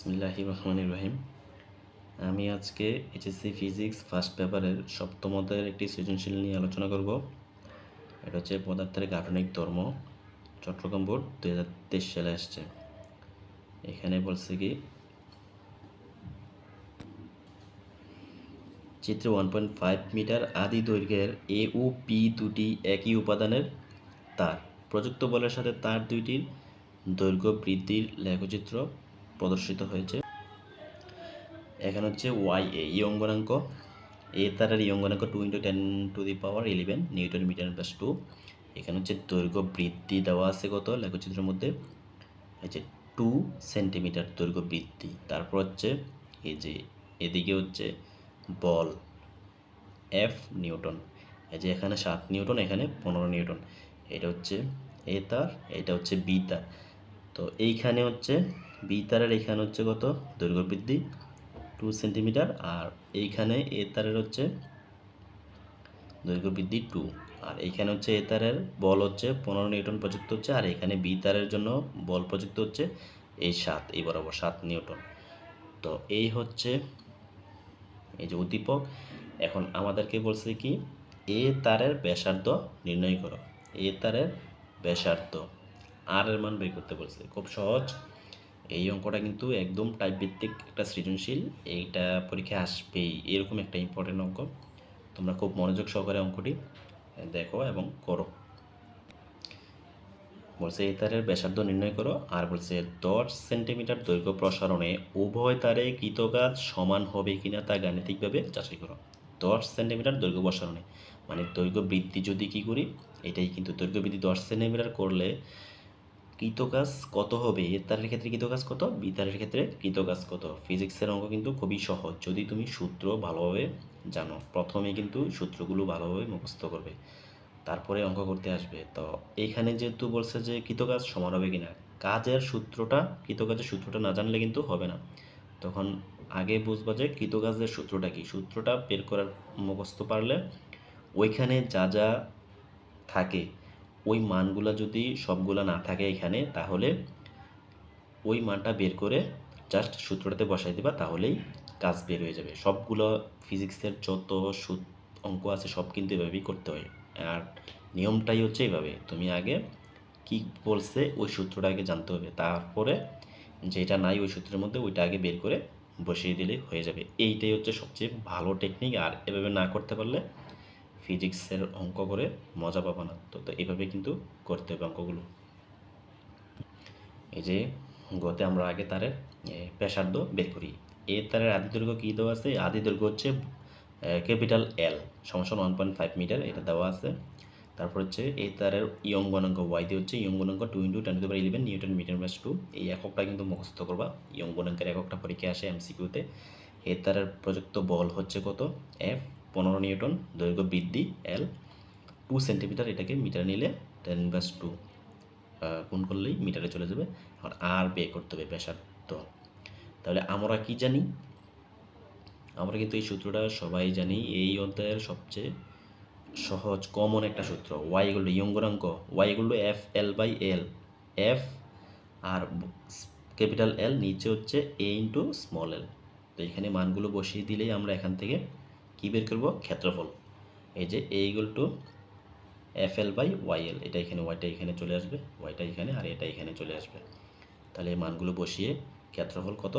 বিসমিল্লাহি রহমানির রহিম আমি আজকে এইচএসসি ফিজিক্স ফার্স্ট পেপারের সপ্তমতের একটি সৃজনশীল নিয়ে আলোচনা করব। এটা হচ্ছে পদার্থের গাঠনিক ধর্ম, চট্টগ্রাম বোর্ড দু হাজার তেইশ সালে আসছে। এখানে বলছে কি, চিত্র ওয়ান পয়েন্ট ফাইভ মিটার আদি দৈর্ঘ্যের এ ও পি দুটি একই উপাদানের তার। প্রযুক্ত বলের সাথে তার দুইটির দৈর্ঘ্য বৃদ্ধির লেখচিত্র প্রদর্শিত হয়েছে। এখানে হচ্ছে ওয়াই এ ই অঙ্গনাঙ্ক। এ তারের E অঙ্গনাঙ্ক two into ten to the power eleven newton metre plus two এখানে হচ্ছে দৈর্ঘ্য বৃদ্ধি দেওয়া আছে কত? লেখচিত্রের মধ্যে। যে টু সেন্টিমিটার দৈর্ঘ্য বৃদ্ধি। তারপর হচ্ছে এই যে এদিকে হচ্ছে বল এফ নিউটন। এই যে এখানে সাত নিউটন, এখানে পনেরো নিউটন। এটা হচ্ছে এ তার, এটা হচ্ছে বি তার। তো এইখানে হচ্ছে বি তারের এখানে হচ্ছে কত? দৈর্ঘ্য বৃদ্ধি টু সেন্টিমিটার আর এইখানে এ তারের হচ্ছে দৈর্ঘ্য বৃদ্ধি টু আর এইখানে হচ্ছে এ তারের বল হচ্ছে পনেরো নিউটন প্রযুক্ত হচ্ছে আর এখানে বি তারের জন্য বল প্রযুক্ত হচ্ছে এই সাত, এই বরাবর সাত নিউটন। তো এই হচ্ছে এই যে উদ্দীপক। এখন আমাদেরকে বলছে কি? এ তারের ব্যাসার্ধ নির্ণয় করো। এ তারের ব্যাসার্ধ আর এর মান বের করতে বলছে। খুব সহজ। এই অঙ্কটা কিন্তু একদম টাইপ ভিত্তিক একটা সৃজনশীল, এইটা পরীক্ষায় আসবেই, এরকম একটা ইম্পর্টেন্ট অঙ্ক। তোমরা খুব মনোযোগ সহকারে অঙ্কটি দেখো এবং করো। বলছে, এই তারের ব্যাসার্ধ নির্ণয় করো। আর বলছে, দশ সেন্টিমিটার দৈর্ঘ্য প্রসারণে উভয় তারে কৃতকাজ সমান হবে কিনা তা গাণিতিকভাবে যাচাই করো। দশ সেন্টিমিটার দৈর্ঘ্য প্রসারণে। মানে দৈর্ঘ্য বৃদ্ধি যদি কী করি, এটাই কিন্তু দৈর্ঘ্য বৃদ্ধি দশ সেন্টিমিটার করলে কৃতকাজ কত হবে? এর তারের ক্ষেত্রে কৃতকাজ কত? বি তারের ক্ষেত্রে কৃতকাজ কত? ফিজিক্সের অঙ্ক কিন্তু খুবই সহজ। যদি তুমি সূত্র ভালোভাবে জানো, প্রথমে কিন্তু সূত্রগুলো ভালোভাবে মুখস্থ করবে। তারপরে অঙ্ক করতে আসবে। তো এইখানে যেহেতু বলছে যে কৃতকাজ সমান হবে কিনা, কাজের সূত্রটা, কৃতকাজের সূত্রটা না জানলে কিন্তু হবে না। তখন আগে বুঝবা যে কৃতকাজের সূত্রটা কি? সূত্রটা বের করার মুখস্থ পারলে ওইখানে যা যা থাকে ওই মানগুলো যদি সবগুলো না থাকে এখানে, তাহলে ওই মানটা বের করে জাস্ট সূত্রটাতে বসাই দেবা, তাহলেই কাজ বের হয়ে যাবে। সবগুলো ফিজিক্সের যত অঙ্ক আছে, সব কিন্তু এভাবেই করতে হয়। আর নিয়মটাই হচ্ছে এইভাবে তুমি আগে কি বলছে, ওই সূত্রটা আগে জানতে হবে। তারপরে যেটা নাই ওই সূত্রের মধ্যে ওইটা আগে বের করে বসিয়ে দিলে হয়ে যাবে। এইটাই হচ্ছে সবচেয়ে ভালো টেকনিক আর এভাবে না করতে পারলে ফিজিক্সের অঙ্ক করে মজা পাবো না। তো তো এইভাবে কিন্তু করতে হবে অঙ্কগুলো। এই যে, গতে আমরা আগে তারের পেশার্ধ বের করি। এ তারের আদি দৈর্ঘ্য কী দেওয়া আছে? আদি দৈর্ঘ্য হচ্ছে ক্যাপিটাল এল সমস্যা ওয়ান পয়েন্ট ফাইভ মিটার এটা দেওয়া আছে। তারপর হচ্ছে এই তারের ইয়ং গণাঙ্ক ওয়াই দিয়ে হচ্ছে, Young গণাঙ্ক two into ten power eleven newton metre plus two এই এককটা কিন্তু মুখস্থ করবা। ইয়ং গণাঙ্কের এককটা পরীক্ষায় আসে এমসিকিউতে এ তারের প্রযুক্ত বল হচ্ছে কত? এফ পনেরো নিউটন দৈর্ঘ্য বৃদ্ধি এল টু সেন্টিমিটার এটাকে মিটার নিলে টেন প্লাস টু গুণ করলেই মিটারে চলে যাবে। আর আর বে করতে হবে ব্যাসার্ধ। তাহলে আমরা কি জানি? আমরা কিন্তু এই সূত্রটা সবাই জানি, এই অধ্যায়ের সবচেয়ে সহজ কমন একটা সূত্র। ওয়াই এগুলো ইয়ঙ্গরাঙ্ক। ওয়াই এগুলো F L by L F R capital L নিচে হচ্ছে এ ইন্টু স্মল এল তো এখানে মানগুলো বসিয়ে দিলেই আমরা এখান থেকে কী বের করব? ক্ষেত্রফল। এই যে A equal to F L by Y L এটা এখানে ওয়াইটা এখানে চলে আসবে ওয়াইটা এখানে আর এটা এখানে চলে আসবে। তাহলে এই মানগুলো বসিয়ে ক্ষেত্রফল কত?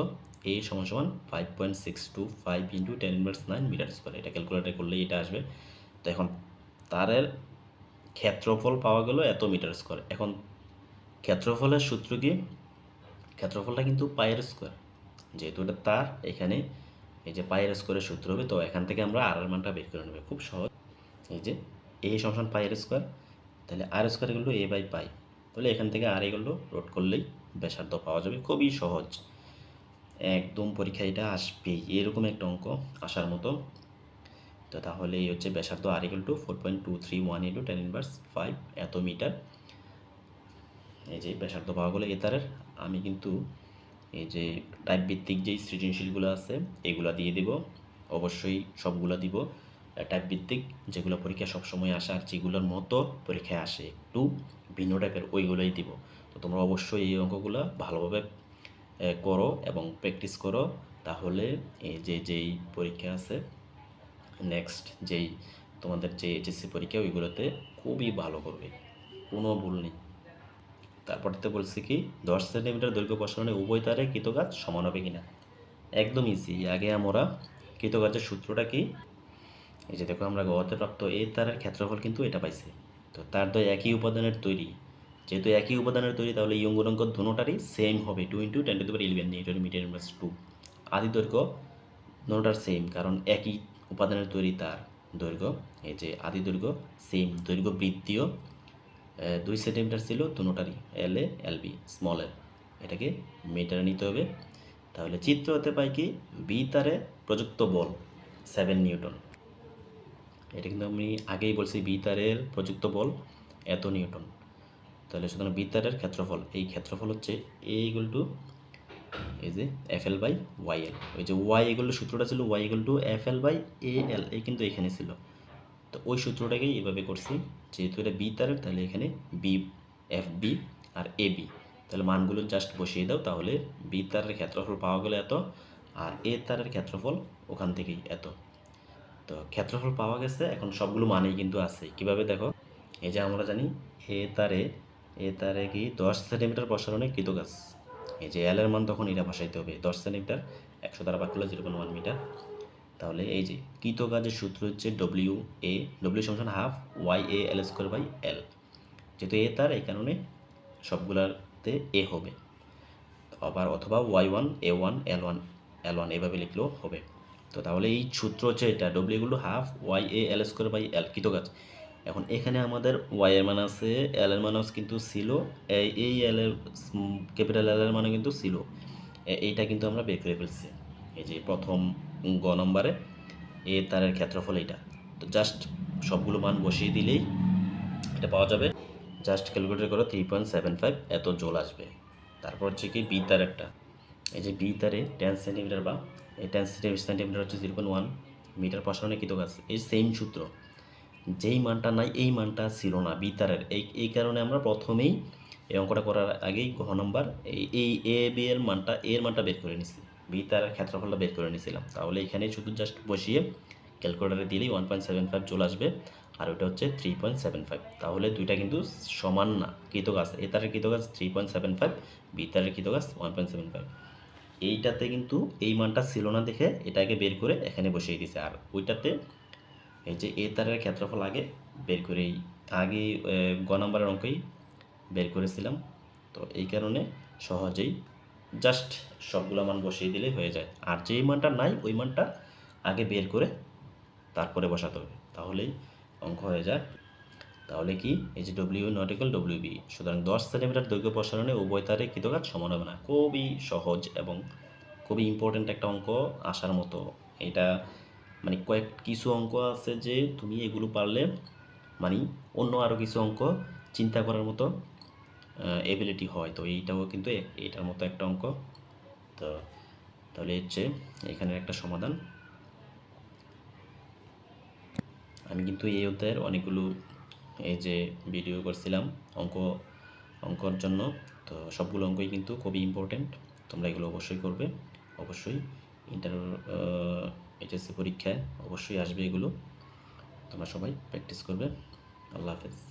এই সমান সমান five point six two five into ten nine metre square এটা ক্যালকুলেটার করলেই এটা আসবে। তো এখন তারের ক্ষেত্রফল পাওয়া গেল এত মিটার স্কোয়ার এখন ক্ষেত্রফলের সূত্র কি? ক্ষেত্রফলটা কিন্তু পায়ের স্কোয়ার যেহেতু এটা তার, এখানে এই যে পায়ের স্কোয়ারের সূত্র হবে, তো এখান থেকে আমরা আর মানটা বের করে নেবে। খুব সহজ। এই যে এ সমান পায়ের স্কোয়ার তাহলে আর স্কোয়ার এগুলো এ বাই পাই তাহলে এখান থেকে আর এগুলো রোড করলেই ব্যাসার্ধ পাওয়া যাবে। খুবই সহজ। একদম পরীক্ষা এটা আসবেই। এরকম একটা অঙ্ক আসার মতো। তো তাহলে এই হচ্ছে ব্যাসার্ধ R equal to four point two three one into ten inverse five এত মিটার এই যে ব্যাসার্ধ পাওয়া গেলো এতারের আমি কিন্তু এই যে টাইপ ভিত্তিক যেই সৃজনশীলগুলো আছে, এগুলো দিয়ে দিব। অবশ্যই সবগুলো দিব। টাইপ ভিত্তিক যেগুলো পরীক্ষা সবসময় আসে আর যেগুলোর মতো পরীক্ষায় আসে, একটু ভিন্ন টাইপের ওইগুলোই দিব। তো তোমরা অবশ্যই এই অঙ্কগুলো ভালোভাবে করো এবং প্র্যাকটিস করো। তাহলে এই যে যেই পরীক্ষা আছে নেক্সট যেই তোমাদের যে এইচএসসি পরীক্ষা, ওইগুলোতে খুবই ভালো করবে। কোনো ভুল নেই। তারপরতে বলছি কি, দশ সেন্টিমিটার দৈর্ঘ্য প্রসারণে উভয় তারে কৃতকাজ সমান হবে কিনা? একদম ইজি আগে আমরা কৃতকাজের সূত্রটা কি? এই যে দেখো, আমরা গহতে প্রাপ্ত এই তারের ক্ষেত্রফল কিন্তু এটা পাইছে। তো তার তো একই উপাদানের তৈরি। যেহেতু একই উপাদানের তৈরি, তাহলে ইয়ং গুণাঙ্ক দুটোটারই সেম হবে। Two into ten two eleven newton metre inverse two আদি দৈর্ঘ্য দুটোটার সেম কারণ একই উপাদানের তৈরি তার দৈর্ঘ্য। এই যে আদি দৈর্ঘ্য সেম দৈর্ঘ্য বৃত্তীয় দুই সেন্টিমিটার ছিল দুটোটারই এল এ এল বি স্মল এল এটাকে মিটারে নিতে হবে। তাহলে চিত্র হতে পাই কি বি তারে প্রযুক্ত বল সেভেন নিউটন। এটা কিন্তু আমি আগেই বলছি বি তারের প্রযুক্ত বল, এত নিউটন। তাহলে সুতরাং বি তারের ক্ষেত্রফল, এই ক্ষেত্রফল হচ্ছে এ ইকুয়াল টু এই যে F L by Y L ওই যে ওয়াই টু সূত্রটা ছিল Y equal to F L by A L এই কিন্তু এখানে ছিল। তো ওই সূত্রটাকেই এভাবে করছি। যেহেতু এটা বি তারের, তাহলে এখানে বি এফ বি আর এ বি তাহলে মানগুলো জাস্ট বসিয়ে দাও, তাহলে বি তারের ক্ষেত্রফল পাওয়া গেলে এত, আর এ তারের ক্ষেত্রফল ওখান থেকেই এত। তো ক্ষেত্রফল পাওয়া গেছে, এখন সবগুলো মানেই কিন্তু আছে। কীভাবে দেখো? এই যে আমরা জানি এ তারে এ তারে কি দশ সেন্টিমিটার প্রসারণে কৃতকাজ এই যে এল এর মান তখন এটা বসাইতে হবে, দশ সেন্টিমিটার, একশো দ্বারা ভাগ করলে জিরো ওয়ান মিটার। তাহলে এই যে কৃতকাজের সূত্র হচ্ছে ডব্লিউ এ ডব্লিউ সমান half Y A L square by L যেহেতু এ তার, এই কারণে সবগুলাতে এ হবে। আবার অথবা Y one A one L one L one এভাবে লিখলেও হবে। তো তাহলে এই সূত্র হচ্ছে এটা ডব্লিউ গুলো half Y A L square by L কৃত কাজ এখন এখানে আমাদের ওয়াই এর মান আছে এল এর মানও কিন্তু ছিল, এই এল এর ক্যাপিটাল এল এর মানও কিন্তু ছিল। এইটা কিন্তু আমরা বের করে ফেলছি। এই যে প্রথম গ নম্বরে, এ তারের ক্ষেত্রফল এইটা। তো জাস্ট সবগুলো মান বসিয়ে দিলেই এটা পাওয়া যাবে। জাস্ট ক্যালকুলেট করো থ্রি পয়েন্ট সেভেন ফাইভ এত জোল আসবে। তারপর হচ্ছে কি বি তারেরটা এই যে বি তারে টেন সেন্টিমিটার বা এই টেন সেন্টিমিটার হচ্ছে জিরো ওয়ান মিটার প্রসারণে কৃত গাছ এই সেম সূত্র। যেই মানটা নাই, এই মানটা ছিল না বি তারের। এই এই কারণে আমরা প্রথমেই এই অঙ্কটা করার আগেই ঘ নম্বর এই এই এ বি এর মানটা এর মানটা বের করে নিছি। বি তারের ক্ষেত্রফলটা বের করে নিয়েছিলাম। তাহলে এখানে শুধু জাস্ট বসিয়ে ক্যালকুলেটারে দিলেই ওয়ান পয়েন্ট সেভেন ফাইভ চলে আসবে আর ওটা হচ্ছে থ্রি পয়েন্ট সেভেন ফাইভ তাহলে দুইটা কিন্তু সমান না কৃতগাছ এ তারের কৃতগাছ three point seven five B তারের কৃতগাছ ওয়ান পয়েন্ট সেভেন ফাইভ এইটাতে কিন্তু এই মানটা ছিল না দেখে এটাকে বের করে এখানে বসিয়ে দিছে আর ওইটাতে এই যে এ তারের ক্ষেত্রফল আগে বের করেই, আগে গ নম্বরের অঙ্কেই বের করেছিলাম। তো এই কারণে সহজেই জাস্ট সবগুলো মান বসিয়ে দিলে হয়ে যায়। আর যেই মানটা নাই, ওই মানটা আগে বের করে তারপরে বসাতে হবে। তাহলেই অঙ্ক হয়ে যায় তাহলে কি? এই যে W not equal W B সুতরাং দশ সেন্টিমিটার দৈর্ঘ্য প্রসারণে উভয় তারে কৃতকাজ সমান হবে না। খুবই সহজ এবং খুবই ইম্পর্ট্যান্ট একটা অঙ্ক আসার মতো। এটা মানে কয়েক কিছু অঙ্ক আছে যে তুমি এগুলো পারলে মানে অন্য আরও কিছু অঙ্ক চিন্তা করার মতো এবিলিটি হয়। তো এইটাও কিন্তু এ- এইটার মতো একটা অঙ্ক। তো তাহলে হচ্ছে এখানের একটা সমাধান। আমি কিন্তু এই অধ্যায়ের অনেকগুলো এই যে ভিডিও করছিলাম অঙ্ক, অঙ্কর জন্য। তো সবগুলো অঙ্কই কিন্তু খুবই ইম্পর্ট্যান্ট তোমরা এগুলো অবশ্যই করবে। অবশ্যই ইন্টার এইচএসসি পরীক্ষায় অবশ্যই আসবে এগুলো। তোমরা সবাই প্র্যাকটিস করবে। আল্লাহ হাফেজ।